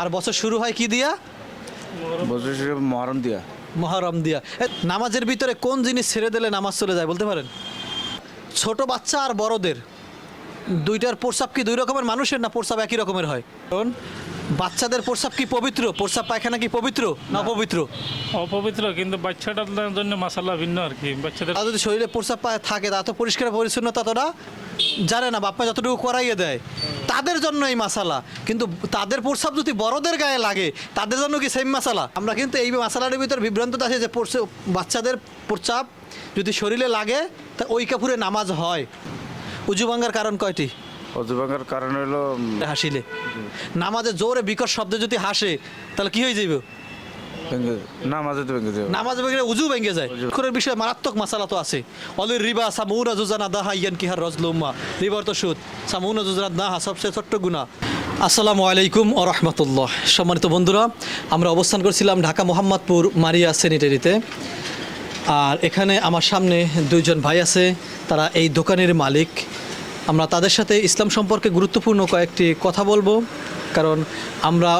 আর বছর শুরু হয় কি দিয়া? বছর শেষে মহরম দিয়া। মহরম দিয়া। এ, নামাজের ভিতরে কোন জিনিস ছেড়ে দিলে নামাজ চলে যায় বলতে পারেন? ছোট বাচ্চা আর বড়দের। দুইটার প্রস্রাব কি দুই রকমের মানুষের না প্রস্রাব একই রকমের হয়? কারণ বাচ্চাদের প্রস্রাব কি পবিত্র? প্রস্রাব পায়খানা কি পবিত্র না পবিত্র অপবিত্র? কিন্তু বাচ্চাটার জন্য মশালা ভিন্ন আর কি। বাচ্চাদের আর যদি শরীরে প্রস্রাব পায় থাকে তা তো পরিষ্কার পরিচ্ছন্নতা তোরা জানে না বাপ্পা যতটুকু করাইয়ে দেয়। তাদের জন্য এই মশালা। কিন্তু তাদের প্রস্রাব যদি বড়দের গায়ে লাগে তাদের জন্য কি সেম মশালা? আমরা কিন্তু এই মশালার ভিতরে বিভ্রান্ত আছে যে বাচ্চাদের প্রস্রাব যদি শরীরে লাগে তা ওই কাপুরে নামাজ হয়। উজু ভাঙ্গার কারণ কয়টি? অজুবাঙ্গার কারণ হলো হাসিলে। নামাজে জোরে বিকট শব্দে যদি হাসে তাহলে কি হয়ে যাবে নামাজে তো ভেঙে দেবে নামাজ ভেঙে উজু ভেঙে যায়। খুরের বিষয়ে মারাত্মক মাসালা তো আছে। অলির রিবা সামুনা জুজানা দাহা ইয়ান কিহার রজলুম্মা রিবার তো সুদ। সামুনা জুজানা দাহা সবচেয়ে ছোট্ট গুণা আসসালামু আলাইকুম ও রহমতুল্লাহ। সম্মানিত বন্ধুরা আমরা অবস্থান করছিলাম ঢাকা মোহাম্মদপুর মারিয়া স্যানিটারিতে আর এখানে আমার সামনে দুইজন ভাই আছে তারা এই দোকানের মালিক। আমরা তাদের সাথে ইসলাম সম্পর্কে গুরুত্বপূর্ণ কয়েকটি কথা বলব। কারণ আমরা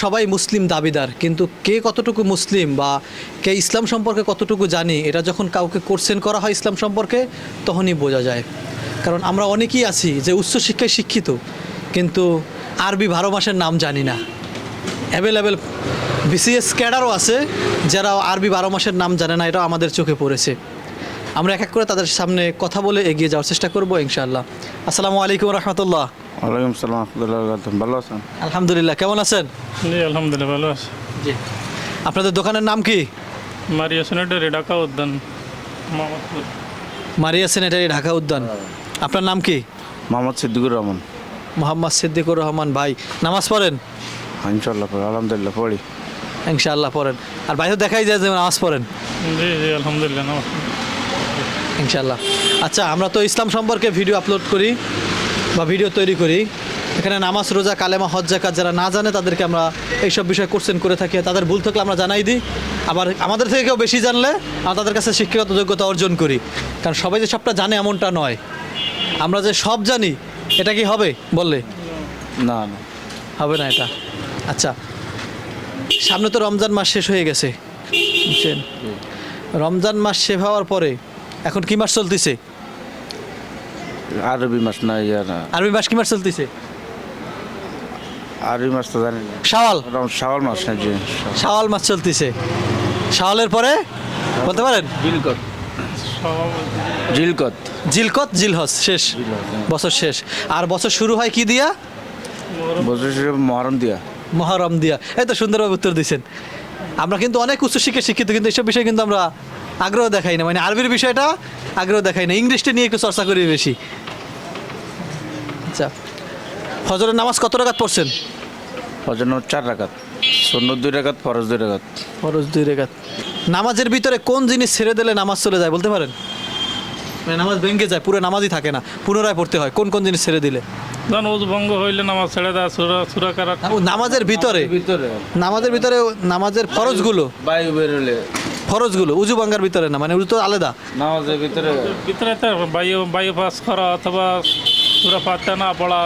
সবাই মুসলিম দাবিদার, কিন্তু কে কতটুকু মুসলিম বা কে ইসলাম সম্পর্কে কতটুকু জানি, এটা যখন কাউকে কোর্সেন করা হয় ইসলাম সম্পর্কে, তখনই বোঝা যায়। কারণ আমরা অনেকেই আছি যে উচ্চশিক্ষায় শিক্ষিত, কিন্তু আরবি বারো মাসের নাম জানি না। অ্যাভেলেবেল বিসিএস ক্যাডারও আছে যারা আরবি বারো মাসের নাম জানে না, এটাও আমাদের চোখে পড়েছে। আমরা এক এক করে তাদের সামনে কথা বলে এগিয়ে যাওয়ার চেষ্টা করব, ইনশাআল্লাহ। আসসালামু আলাইকুম রহমতুল্লাহ। ওয়ালাইকুম সালাম রহমতুল্লাহ। ভালো আছেন? আলহামদুলিল্লাহ কেমন আছেন? জি আলহামদুলিল্লাহ ভালো আছে। জি। আপনাদের দোকানের নাম কি? মারিয়া সেনেটারি ঢাকা উদ্যান মোহাম্মদপুর। মারিয়া সেনেটারি ঢাকা উদ্যান। আপনার নাম কি? মোহাম্মদ সিদ্দিকুর রহমান। মোহাম্মদ সিদ্দিকুর রহমান ভাই নামাজ পড়েন? ইনশাল্লাহ পড়ি, আলহামদুলিল্লাহ পড়ি। ইনশাআল্লাহ পড়েন। আর বাইরে দেখাই যায় যে নামাজ পড়েন। জি জি আলহামদুলিল্লাহ নমস্কার ইনশাল্লাহ আচ্ছা আমরা তো ইসলাম সম্পর্কে ভিডিও আপলোড করি। বা ভিডিও তৈরি করি। এখানে নামাজ রোজা কালেমা হজ জাকাত যারা না জানে তাদেরকে আমরা এইসব বিষয়ে কোশ্চেন করে থাকি। তাদের ভুল থাকলে আমরা জানাই দিই। আবার আমাদের থেকে কেউ বেশি জানলে আমরা তাদের কাছে শিক্ষাগত যোগ্যতা অর্জন করি। কারণ সবাই যে সবটা জানে এমনটা নয়। আমরা যে সব জানি এটা কি হবে? বললে। না না। হবে না এটা। আচ্ছা। সামনে তো রমজান মাস শেষ হয়ে গেছে। বুঝছেন রমজান মাস শেষ হওয়ার পরে এখন কি মাস চলতেছে? আরবি মাস না ইয়া না আরবি মাস কি মাস চলতেছে? আরবি মাস তো জানি না। শাওয়াল? রম- শাওয়াল মাস না জি শাওয়াল মাস চলতেছে। শাওয়ালের পরে বলতে পারেন? জিলকত। জিলকত। জিলকত জিলহজ শেষ। বছর শেষ। আর বছর শুরু হয় কি দিয়া? বছর শেষে মহরম দিয়া। মহরম দিয়া। এই তো সুন্দরভাবে উত্তর দিচ্ছেন আমরা কিন্তু অনেক উচ্চ উচ্চশিক্ষায় শিক্ষিত কিন্তু এইসব বিষয়ে কিন্তু আমরা আগ্রহ দেখাই না। মানে আরবির বিষয়টা আগ্রহ দেখাই না। ইংলিশটা নিয়ে একটু চর্চা করি বেশি। আচ্ছা। ফজরের নামাজ কত রাকাত পড়ছেন? ফজর নামাজ চার রাকাত। সন্ন্য দুই রাকাত ফরজ দুই রাকাত। ফরজ দুই রেখাত নামাজের ভিতরে কোন জিনিস ছেড়ে দিলে নামাজ চলে যায় বলতে পারেন? মানে নামাজ ভেঙে যায় পুরো নামাজই থাকে না। পুনরায় পড়তে হয় কোন কোন জিনিস ছেড়ে দিলে? ভঙ্গ হইলে নামাজ ছেড়ে দেয় সুরা সুরা কারাত। নামাজের ভিতরে? ভিতরে। নামাজের ভিতরে নামাজের ফরজগুলো? বায়ু বেরোলে ফরজগুলো উজু বাঙ্গার ভিতরে না? মানে উজু তো আলাদা। নামাজের ভিতরে। ভিতরে তো বায়ু বায়ু পাস করা অথবা সুরা পাত্তা না পড়া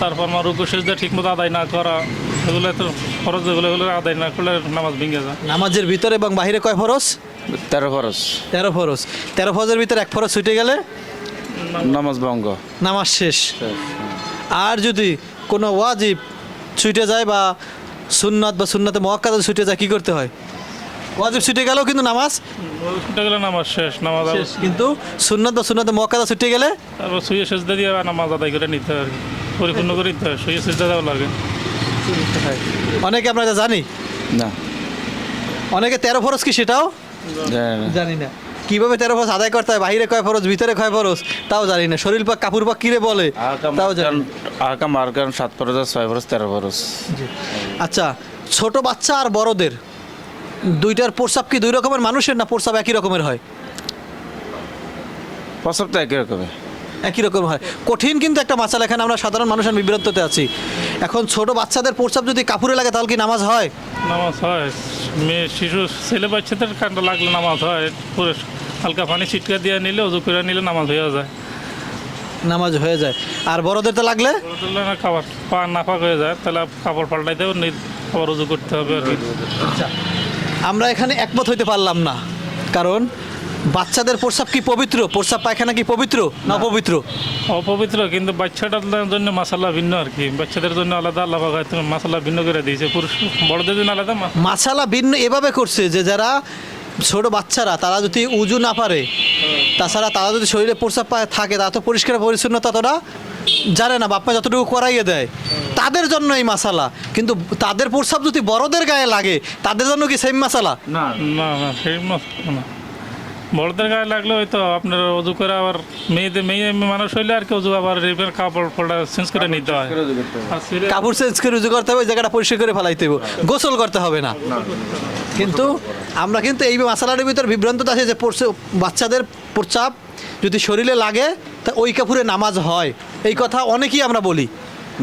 তারপর আমার রুকু সেজদা ঠিক মতো আদায় না করা এগুলো তো খরচ যেগুলো এগুলো আদায় না করলে নামাজ ভেঙে যায়। নামাজের ভিতরে এবং বাহিরে কয় ফরজ? তেরো ফরজ। তেরো ফরজ। তেরো ফরজের ভিতরে এক ফরজ ছুটে গেলে? নামাজ ভঙ্গ। নামাজ শেষ। আর যদি কোনো ওয়াজিব ছুটে যায় বা সুন্নাত বা সুন্নাতে মহাক্কাদ ছুটে যায় কি করতে হয়? ওয়াজিব ছুটে গেলেও কিন্তু নামাজ? ছুটে গেলে নামাজ শেষ নামাজ শেষ। কিন্তু সুন্নাত সুন্নাতে মহাক্কাদা ছুটে গেলে? তারপর শুয়ে সেজদা দিয়ে নামাজ আদায় করে নিতে হয় আর কি। পরিপূর্ণ করে নিতে হয় শুয়ে সেজদা দেওয়া লাগে। অনেকে আমরা এটা জানি। না। অনেকে তেরো ফরজ কি সেটাও? জানি না। কীভাবে তেরো ফরজ আদায় করতে হয়? বাইরে কয় ফরজ ভিতরে কয় ফরজ? তাও জানি না। শরীর পাক কাপুর পাক কিরে বলে? তাও জানি আহকাম আরকান সাত ফরজ আর ছয় ফরজ তেরো ফরজ। আচ্ছা ছোট বাচ্চা আর বড়দের দুইটার প্রস্রাব কি দুই রকমের মানুষের না প্রস্রাব একই রকমের হয়? প্রসব তো একই রকমের। একই রকম হয়। কঠিন কিন্তু একটা মাসাল এখানে আমরা সাধারণ মানুষ আমি বিভ্রান্ততে আছি। এখন ছোট বাচ্চাদের প্রস্রাব যদি কাপুরে লাগে তাহলে কি নামাজ হয়? নামাজ হয়। মেয়ে শিশু ছেলে বাচ্চাদের কান্ড লাগলে নামাজ হয়। পুরো হালকা পানি ছিটকা দিয়ে নিলে উজু করে নিলে নামাজ হয়ে যায়। নামাজ হয়ে যায়। আর বড়দের তো লাগলে? না খাবার পা নাফাক হয়ে যায়। তাহলে কাপড় পাল্টাইতে হবে নি- আবার উজু করতে হবে আর কি। আমরা এখানে একমত হইতে পারলাম না। কারণ বাচ্চাদের প্রস্রাব কি পবিত্র? প্রস্রাব পায়খানা কি পবিত্র না অপবিত্র? অপবিত্র কিন্তু বাচ্চাটার জন্য মশলা ভিন্ন আর কি। বাচ্চাদের জন্য আলাদা আল্লাহ হয়তো ভিন্ন করে দিয়েছে। পুরুষ বড়দের জন্য আলাদা মাসালা ভিন্ন এভাবে করছে যে যারা ছোট বাচ্চারা তারা যদি উজু না পারে তাছাড়া তারা যদি শরীরে প্রস্রাব পায় থাকে তারা তো পরিষ্কার পরিচ্ছন্নতা তোরা জানে না বাপ্পা যতটুকু করাইয়ে দেয়। তাদের জন্য এই মাসালা। কিন্তু তাদের প্রস্রাব যদি বড়দের গায়ে লাগে তাদের জন্য কি সেম মাসালা? না না না সেই না। বড়দের গায়ে লাগলে হয়তো আপনার অজু করে আবার মেয়েদের মেয়ে মানুষ হইলে আর কি অজু আবার রিপেয়ার কাপড় ফোড়া চেঞ্জ করে নিতে হয়। আর কাপড় চেঞ্জ করে উজু করতে হবে ওই জায়গাটা পরিষ্কার করে ফেলাইতে হবে। গোসল করতে হবে না। কিন্তু আমরা কিন্তু এই মশালার ভিতর বিভ্রান্ত আছে যে বাচ্চাদের প্রচাপ যদি শরীরে লাগে তা ওই কাপড়ে নামাজ হয়। এই কথা অনেকেই আমরা বলি।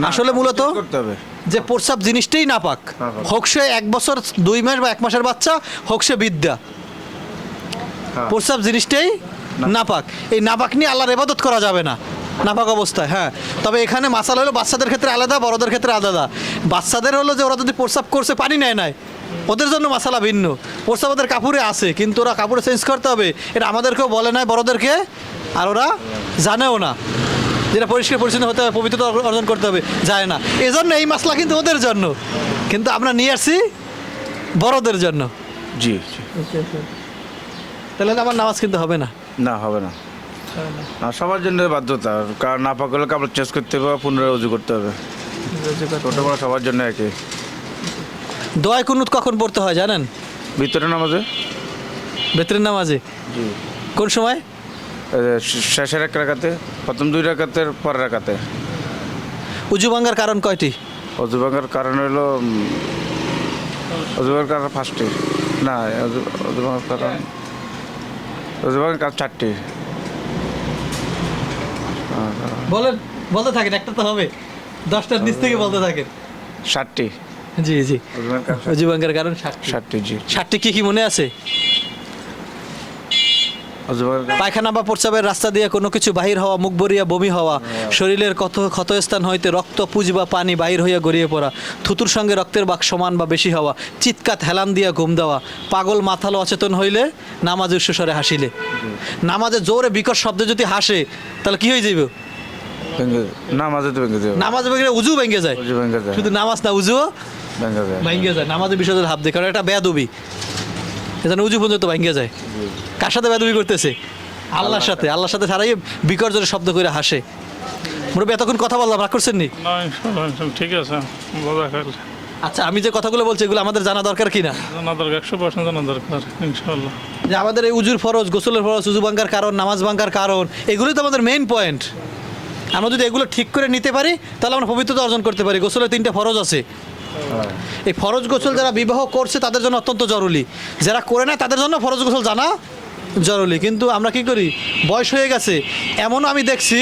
আসলে মূলত করতে হবে। যে প্রস্রাব জিনিসটাই না পাক নাপাক। হোক সে এক বছর দুই মাস বা এক মাসের বাচ্চা হোক সে বিদ্যা। হ্যাঁ। প্রস্রাব জিনিসটাই নাপাক। এই নাপাক নিয়ে আল্লাহর এবাদত করা যাবে না। নাপাক অবস্থায় হ্যাঁ। তবে এখানে মাসাল হলো বাচ্চাদের ক্ষেত্রে আলাদা বড়দের ক্ষেত্রে আলাদা। বাচ্চাদের হলো যে ওরা যদি প্রস্রাব করছে পানি নেয় নাই ওদের জন্য মশালা ভিন্ন। প্রস্রাব ওদের কাপড়ে আছে কিন্তু ওরা কাপড়ে চেঞ্জ করতে হবে। এটা আমাদেরকেও বলে নাই বড়দেরকে আর ওরা জানেও না। যেটা পরিষ্কার পরিচ্ছন্ন হতে হবে পবিত্রতা অর্জন- করতে হবে যায় না। এজন্য এই মাসলা কিন্তু ওদের জন্য। কিন্তু আমরা নিয়ে আসছি বড়দের জন্য। জি জি। তাহলে আমার নামাজ কিন্তু হবে না। না হবে না। না। সবার জন্য বাধ্যতা। কারণ না পাকলে কাপড় চেঞ্জ করতে হবে পুনরায় উজু করতে হবে। ছোট বড় সবার জন্য একই। দোয়ায় কুনুত কখন পড়তে হয় জানেন? ভিতরে নামাজে? বেতরের নামাজে? কোন সময়? শেষের এক রাখাতে প্রথম দুই রাখাতের পর রাখাতে উজু ভাঙ্গার কারণ কয়টি? অজু ভাঙার কারণ হলো অজু ভাঙার কারণ ফার্স্টে না অজু ভাঙার কারণ অজু ভাঙার কারণ চারটি। বলেন বলতে থাকেন একটা তো হবে। দশটার নিচ থেকে বলতে থাকেন। ষাটটি জি জি। অজু ভাঙার কারণ ষাটটি ষাটটি জি। ষাটটি কি কি মনে আছে? ভাঙার পায়খানা বা প্রস্রাবের রাস্তা দিয়ে কোনো কিছু বাহির হওয়া মুখ বরিয়া বমি হওয়া শরীরের কত ক্ষতস্থান হইতে রক্ত পুজ বা পানি বাহির হইয়া গড়িয়ে পড়া থুতুর সঙ্গে রক্তের বাক সমান বা বেশি হওয়া চিৎকাত হেলান দিয়া ঘুম দেওয়া পাগল মাথালো অচেতন হইলে নামাজ উচ্চস্বরে হাসিলে। নামাজে জোরে বিকট শব্দে যদি হাসে তাহলে কি হয়ে নামাজে তো ভেঙে নামাজ ভেঙে উজু ভেঙে যায়। শুধু নামাজ না উজুও ভেঙে যায়। নামাজের বিষয়দের হাত দিয়ে কারণ এটা বেয়াদবি। এখানে উজু পর্যন্ত ভেঙে যায়। কার সাথে বেয়াদবি করতেছে? আল্লাহর সাথে। আল্লাহর সাথে সারাই বিকট শব্দ করে হাসে। মুরব্বী এতক্ষণ কথা বললাম রাগ করছেন নি? ঠিক আছে আচ্ছা আমি যে কথাগুলো বলছি এগুলো আমাদের জানা দরকার কিনা? জানা দরকার একশো পার্সেন্ট জানা দরকার ইনশাল্লাহ যে আমাদের এই উজুর ফরজ গোসলের ফরজ উজু ভাঙ্গার কারণ নামাজ ভাঙ্গার কারণ এগুলোই তো আমাদের মেইন পয়েন্ট আমরা যদি এগুলো ঠিক করে নিতে পারি তাহলে আমরা পবিত্রতা অর্জন করতে পারি। গোসলের তিনটা ফরজ আছে। এই ফরজ গোসল যারা বিবাহ করছে, তাদের জন্য অত্যন্ত জরুরি। যারা করে না তাদের জন্য ফরজ গোসল জানা জরুরি। কিন্তু আমরা কি করি? বয়স হয়ে গেছে। এমনও আমি দেখছি,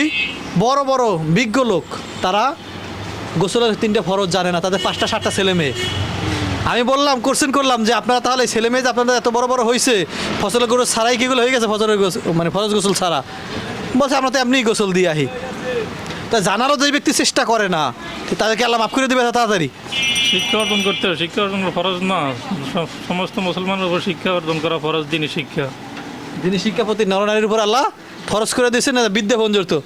বড় বড় বিজ্ঞ লোক, তারা গোসলের তিনটা ফরজ জানে না। তাদের পাঁচটা, সাতটা ছেলে মেয়ে। আমি বললাম কোশ্চেন করলাম যে, আপনারা তাহলে ছেলে মেয়ে যে আপনাদের এত বড় বড় হয়েছে ফসলের গরু ছাড়াই কিগুলো হয়ে গেছে, ফসলের গোসল মানে ফরজ গোসল ছাড়া। বলছে, আমরা তো এমনিই গোসল দিয়ে আহি তা জানারও যে ব্যক্তি চেষ্টা করে না তাদেরকে আল্লাহ মাফ করে দেবে তাড়াতাড়ি? শিক্ষা অর্জন করতে হবে শিক্ষা অর্জন করা ফরজ না। সমস্ত মুসলমানের উপর শিক্ষা অর্জন করা ফরজ দিনই শিক্ষা। দিনই শিক্ষা প্রতি নরনারীর উপর আল্লাহ ফরজ করে দিয়েছেন না বিদ্যা বন্ধুর তো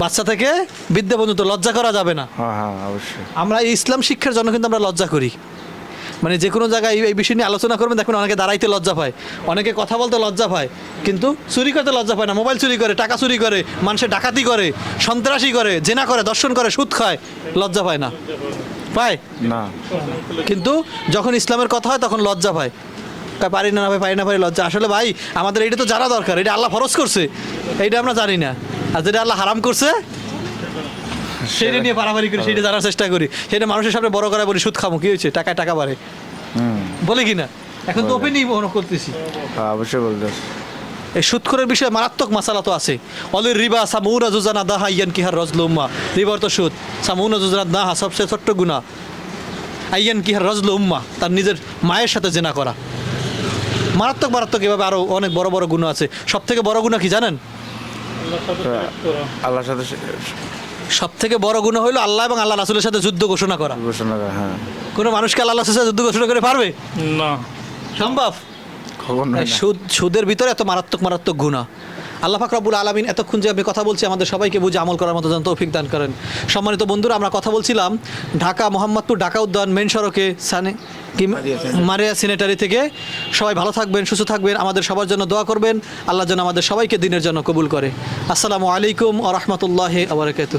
বাচ্চা থেকে বিদ্যা বন্ধুর তো লজ্জা করা যাবে না। হ্যাঁ হ্যাঁ অবশ্যই। আমরা এই ইসলাম শিক্ষার জন্য কিন্তু আমরা লজ্জা করি। মানে যে কোনো জায়গায় এই- বিষয় নিয়ে আলোচনা করবেন দেখুন অনেকে দাঁড়াইতে লজ্জা পায়। অনেকে কথা বলতে লজ্জা পায় কিন্তু চুরি করতে লজ্জা পায় না। মোবাইল চুরি করে টাকা চুরি করে মানুষের ডাকাতি করে সন্ত্রাসী করে জেনা করে দর্শন করে সুদ খায় লজ্জা পায় না। পায়? না। কিন্তু যখন ইসলামের কথা হয় তখন লজ্জা পায়। পারি না না ভাই পারি না পারি লজ্জা। আসলে ভাই আমাদের এটা তো জানা দরকার এটা আল্লাহ ফরজ করছে। এইটা আমরা জানি না। আর যেটা আল্লাহ হারাম করছে সেটা নিয়ে পারাপারি করি সেটা জানার চেষ্টা করি। সেটা মানুষের সামনে বড় করা বলি সুদ খামো কি হয়েছে? টাকায় টাকা বাড়ে। বলে কি না? এখন তো ওপেনই মনে করতেছি। হ্যাঁ অবশ্যই বলতে এই সুদখোরের বিষয়ে মারাত্মক মাসালা তো আছে। অলির রিবা সামুনা জুজানা দাহা ইয়ান কিহার রজলুম্মা রিবার তো সুদ। সামুনা জুজানা দাহা সবচেয়ে ছোট্ট গুণা আইয়ান কিহার রজলু উম্মা তার নিজের মায়ের সাথে জেনা করা। মারাত্মক মারাত্মক এভাবে আরও অনেক বড় বড় গুণ আছে। সব থেকে বড় গুণা কি জানেন? আল্লাহর সাথে সব থেকে বড় গুণ হলো আল্লাহ এবং আল্লাহ রাসুলের সাথে যুদ্ধ ঘোষণা করা। ঘোষণা করা হ্যাঁ। কোনো মানুষকে আল্লাহ রাসুলের সাথে যুদ্ধ ঘোষণা করে পারবে? না। সম্ভব? খবর নয় না। সুদ সুদের ভিতরে এত মারাত্মক মারাত্মক গুণা। আল্লাহ ফাকরাবুল রব্বুল আলমিন এতক্ষণ যে আমি কথা বলছি আমাদের সবাইকে বুঝে আমল করার মতো যেন তৌফিক দান করেন। সম্মানিত বন্ধুরা আমরা কথা বলছিলাম ঢাকা মোহাম্মদপুর ঢাকা উদ্যান মেন সড়কে সানে কি মারিয়া সিনেটারি। থেকে। সবাই ভালো থাকবেন সুস্থ থাকবেন আমাদের সবার জন্য দোয়া করবেন। আল্লাহ যেন আমাদের সবাইকে দিনের জন্য কবুল করে। আসসালামু আলাইকুম আ রহমতুল্লাহ আবরকাত